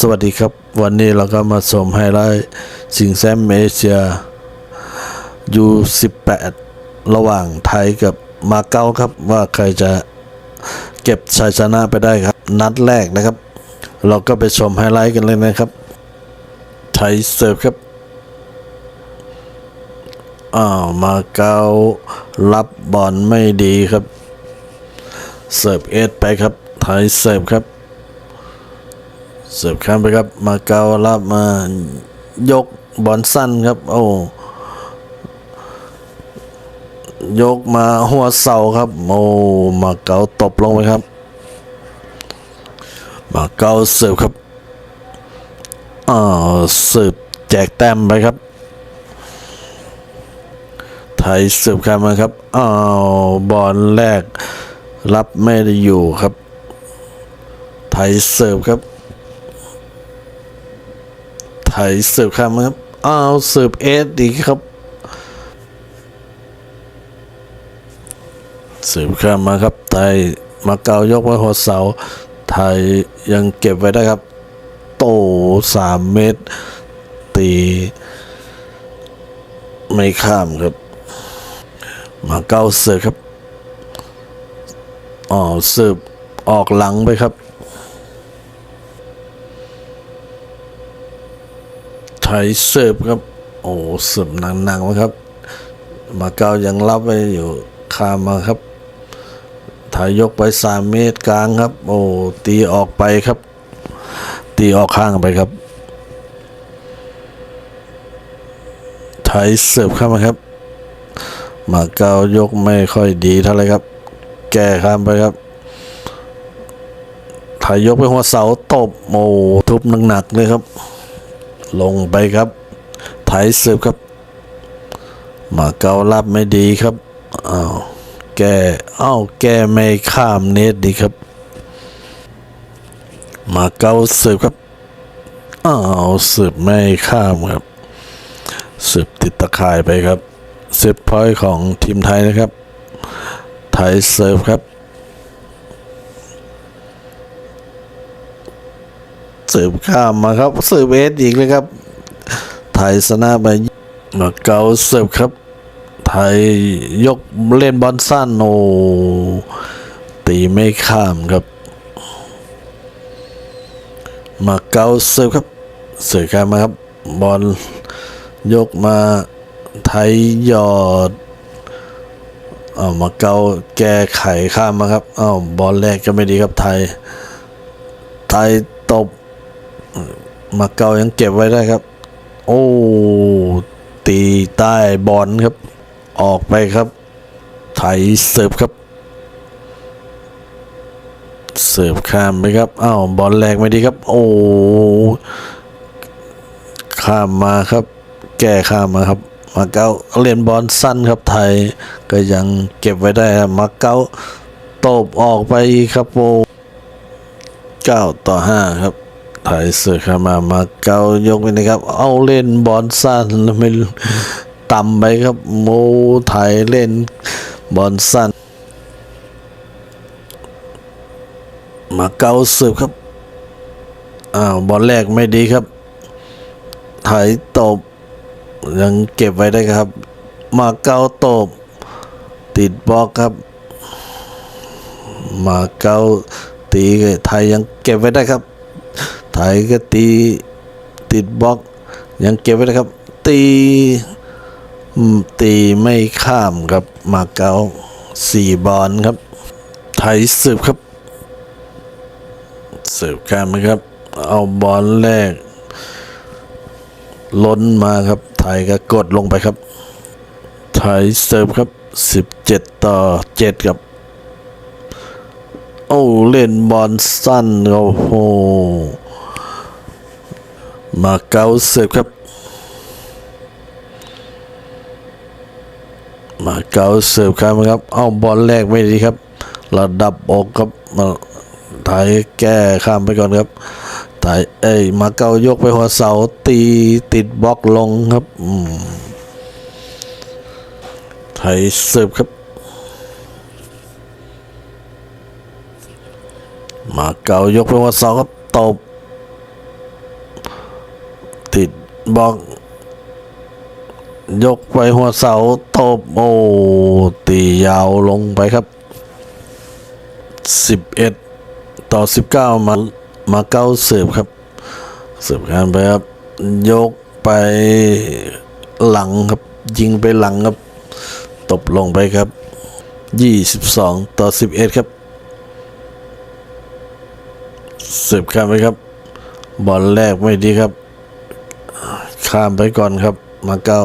สวัสดีครับ วันนี้เราก็มาชมไฮไลท์สิงแซมเอเชียยู18 ระหว่างไทยกับมาเก๊าครับว่าใครจะเก็บชัยชนะไปได้ครับ นัดแรกนะครับ เราก็ไปชมไฮไลท์กันเลยนะครับ ไทยเสิร์ฟครับอ้าวมาเก๊ารับบอลไม่ดีครับ เสิร์ฟเอสไปครับ ไทยเสิร์ฟครับ เสิร์ฟข้ามไปครับ มาเการับมายกบอลสั้นครับ โอ้ยกมาหัวเสาครับ โอ้มาเกาตบลงไปครับ มาเกาเสิร์ฟครับอ้าเสิร์ฟแจกแต้มไปครับ ไทยเสิร์ฟข้ามมาครับอ้าวบอลแรกรับไม่ได้อยู่ครับ ไทยเสิร์ฟครับ ไทยเสิร์ฟข้ามครับ อ้าวเสิร์ฟเอสดีครับเสิร์ฟข้ามมาครับ ไทยมาเกายกไว้หัวเสา ไทยยังเก็บไว้ได้ครับ โตสามเมตร ตี ไม่ข้ามครับ มาเกาเสิร์ฟครับอ๋อเสิร์ฟออกหลังไปครับ ทยเสิร์ฟครับ โอ้เสิร์ฟหนักๆนะครับ มาเกายังรับไว้อยู่คามมาครับไทยยกไปสามเมตรกลางครับ โอ้ตีออกไปครับ ตีออกข้างไปครับไทยเสิร์ฟเข้ามาครับ มาเกายกไม่ค่อยดีเท่าไหรครับ แก้ข้ามไปครับไทยยกไปหัวเสาตบโอ้ทุบหนักๆเลยครับ ลงไปครับ ไทยเสิร์ฟครับ มาเการับไม่ดีครับอ้าวแกอ้าวแกไม่ข้ามเน็ตดีครับ มาเกาเสิร์ฟครับอ้าวเสิร์ฟไม่ข้ามครับเสิร์ฟติดตะข่ายไปครับเสิร์ฟพอยต์ของทีมไทยนะครับ ไทยเสิร์ฟครับ สิร์ฟข้ามมาครับเสิร์ฟเอสอีกเลยครับ ไทยชนะไปมาเกาเสิร์ฟครับ ไทยยกเล่นบอลสั้นโอตีไม่ข้ามครับ มาเกาเสิร์ฟครับ เสิร์ฟข้ามมาครับ บอลยกมาไทยหยอดเอามาเกาแก้ไขข้ามมาครับอ้าวบอลแรกก็ไม่ดีครับไทย ไทยตบ มาเกายังเก็บไว้ได้ครับ โอ้ ตีใต้บอลครับ ออกไปครับไทยเสิร์ฟครับ เสิร์ฟข้ามไปครับอ้าวบอลแรกไม่ดีครับ โอ้ ข้ามมาครับ แก้ข้ามมาครับ มาเกาเล่นบอลสั้นครับไทย ก็ยังเก็บไว้ได้ครับมาเกาตบออกไปครับโอ้เก้าต่อห้าครับ ไทยเสือเข้ามามาเกายกไปนะครับ เอาเล่นบอลสั้นแล้วไม่ต่ำไปครับโมไทยเล่นบอลสั้น มาเกาเสิร์ฟครับ อ้าวบอลแรกไม่ดีครับ ไทยตบ ยังเก็บไว้ได้ครับ มาเกาตบ ติดบล็อกครับ มาเกาตีไทยยังเก็บไว้ได้ครับ ไทยก็ตีติดบล็อก ยังเก็บไว้นะครับ ตีตีไม่ข้ามครับมาเกาสี่บอลครับ ไทยสืบครับสืบข้ามนะครับ เอาบอลแรก ล้นมาครับ ไทยก็กดลงไปครับ ไทยเสิร์ฟครับสิบเจ็ดต่อเจ็ดครับ โอ้ เล่นบอลสั้นโอ้โห มาเกาเสิร์ฟครับ มาเกาเสิร์ฟครับครับ เอาบอลแรกไม่ดีครับ ระดับอกครับมาไทยแก้ข้ามไปก่อนครับไทยเอ้ยมาเกายกไปหัวเสาตีติดบล็อกลงครับอืมไทยเสิร์ฟครับ มาเกายกไปหัวเสาครับตบ ติด บอกยกไปหัวเสาตบโอ้ตียาวลงไปครับ 11 ต่อ 19 มามาเก้าเสิร์ฟครับ เสิร์ฟกันไปครับ ยกไปหลังครับ ยิงไปหลังครับ ตบลงไปครับ 22 ต่อ 11 ครับ เสิร์ฟข้ามไปครับ บอลแรกไม่ดีครับ ข้ามไปก่อนครับ มาเก้า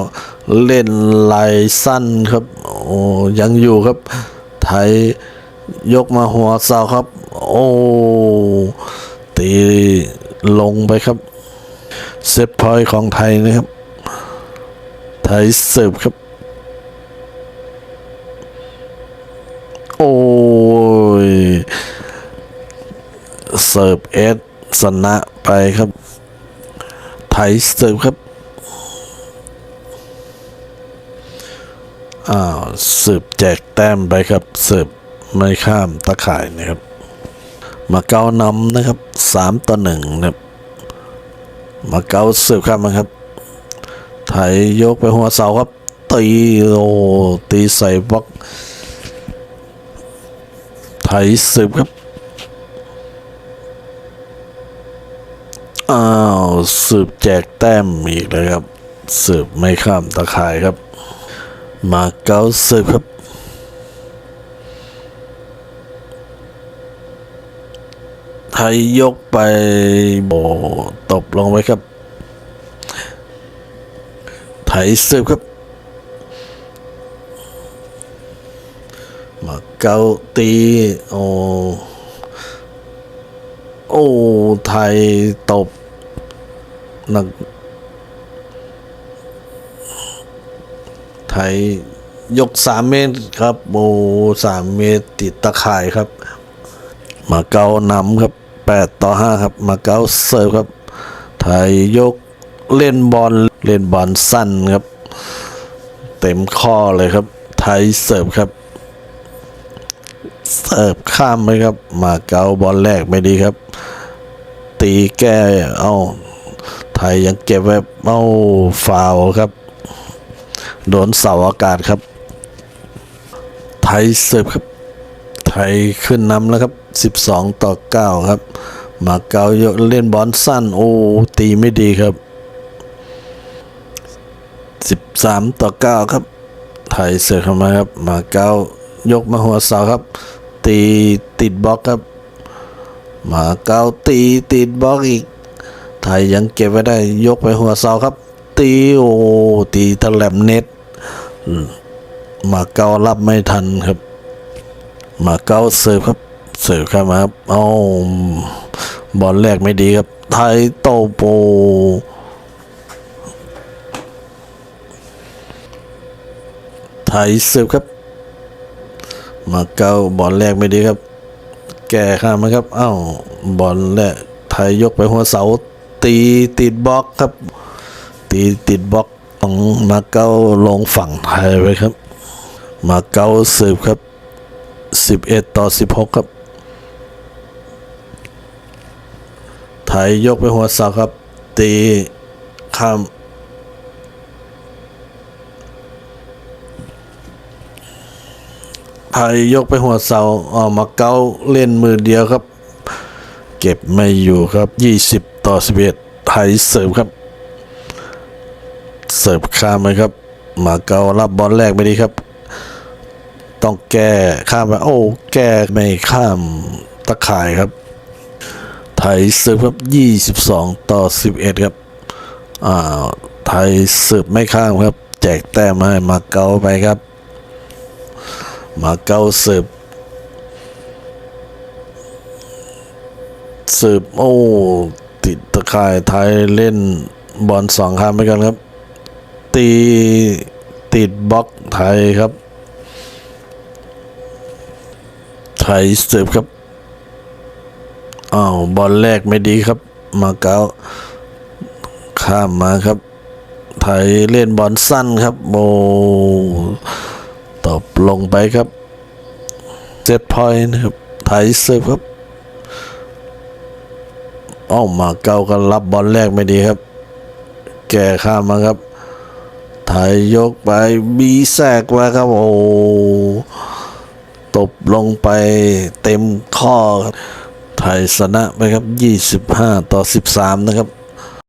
เล่นไหลสั้นครับ โอ้ยังอยู่ครับ ไทยยกมาหัวเสาครับ โอ้ตีลงไปครับ เซตพอยของไทยนะครับ ไทยเสิร์ฟครับ โอ้ย เสิร์ฟเอสสนะไปครับ ไทยเสิร์ฟครับ อ้าวสิร์ฟแจกแต้มไปครับสิร์ฟไม่ข้ามตะข่ายนะครับ มาเกานำนะครับสามต่อหนึ่งนะครับมาเกาสิร์ฟข้ามมาครับ ไทยยกไปหัวเสาครับตีโอตีใส่บล็อก ไทยสิร์ฟครับอ้าวสืบแจกแต้มอีกเลยครับสืบไม่ข้ามตะข่ายครับ มาเก้าสืบครับ ไทยยกไปโบตบลงไปครับ ไทยสืบครับ มาเก้าตี โอโอ้ ไทยตบหนัก ไทยยกสามเมตรครับโอ้สามเมตรติดตะข่ายครับ มาเกานำครับแปดต่อห้าครับ มาเกาเสิร์ฟครับ ไทยยกเล่นบอลเล่นบอลสั้นครับ เต็มข้อเลยครับ ไทยเสิร์ฟครับ เสิร์ฟข้ามไปครับ มาเกาบอลแรกไม่ดีครับ ตีแก้เอาไทยยังเก็บไว้เอาฟาวครับ โดนเสาอากาศครับ ไทยเสิร์ฟครับ ไทยขึ้นนำแล้วครับ 12 ต่อ 9 ครับ มาเกายกเล่นบอลสั้น โอ้ตีไม่ดีครับ 13 ต่อ 9 ครับ ไทยเสิร์ฟเข้ามาครับ มาเกายกมาหัวเสาครับ ตีติดบล็อกครับ มาเกาตีติดบล็อกอีก ไทยยังเก็บไว้ได้ยกไปหัวเสาครับตีโอตีทะแลมเน็ต มาเการับไม่ทันครับ มาเกาเสิร์ฟครับเสิร์ฟเข้ามาครับเอาบอลแรกไม่ดีครับ ไทยโตโป ไทยเสิร์ฟครับ มาเกาบอลแรกไม่ดีครับ แก้ข้ามไหมครับ เอ้าบอลแรกไทยยกไปหัวเสาตีติดบล็อกครับ ตีติดบล็อก ของมาเก้าลงฝั่งไทยไว้ครับ มาเก้าเสิร์ฟครับ 11 ต่อ 16 ครับ ไทยยกไปหัวเสาครับ ตีข้ามไทยยกไปหัวเสาออกมาเก้าเล่นมือเดียวครับ เก็บไม่อยู่ครับ 20 ต่อ 11 ไทยเสร์ฟครับ เสิร์ฟข้ามไปครับ มาเการับบอลแรกไม่ดีครับ ต้องแก้ข้ามไปโอ้ แก้ไม่ข้ามตะข่ายครับ ไทยเสิร์ฟครับ 22 ต่อ 11 ครับ อ่า ไทยเสิร์ฟไม่ข้ามครับ แจกแต้มให้มาเกาไปครับ มาเกาเสิร์ฟเสิร์ฟโอ้ติดตะข่ายไทยเล่นบอลสองข้ามไปกันครับ ตีติดบล็อกไทยครับ ไทยเสิร์ฟครับอ้าวบอลแรกไม่ดีครับ มาเกาข้ามมาครับ ไทยเล่นบอลสั้นครับโมตบลงไปครับเซตพอยต์นะครับ ไทยเสิร์ฟครับอ้าวมาเกากันรับบอลแรกไม่ดีครับ แก่ข้ามมาครับ ยยกไปบีแทรกมาครับโอ้ตบลงไปเต็มข้อไทยชนะไปครับ 25 ต่อ 13 นะครับ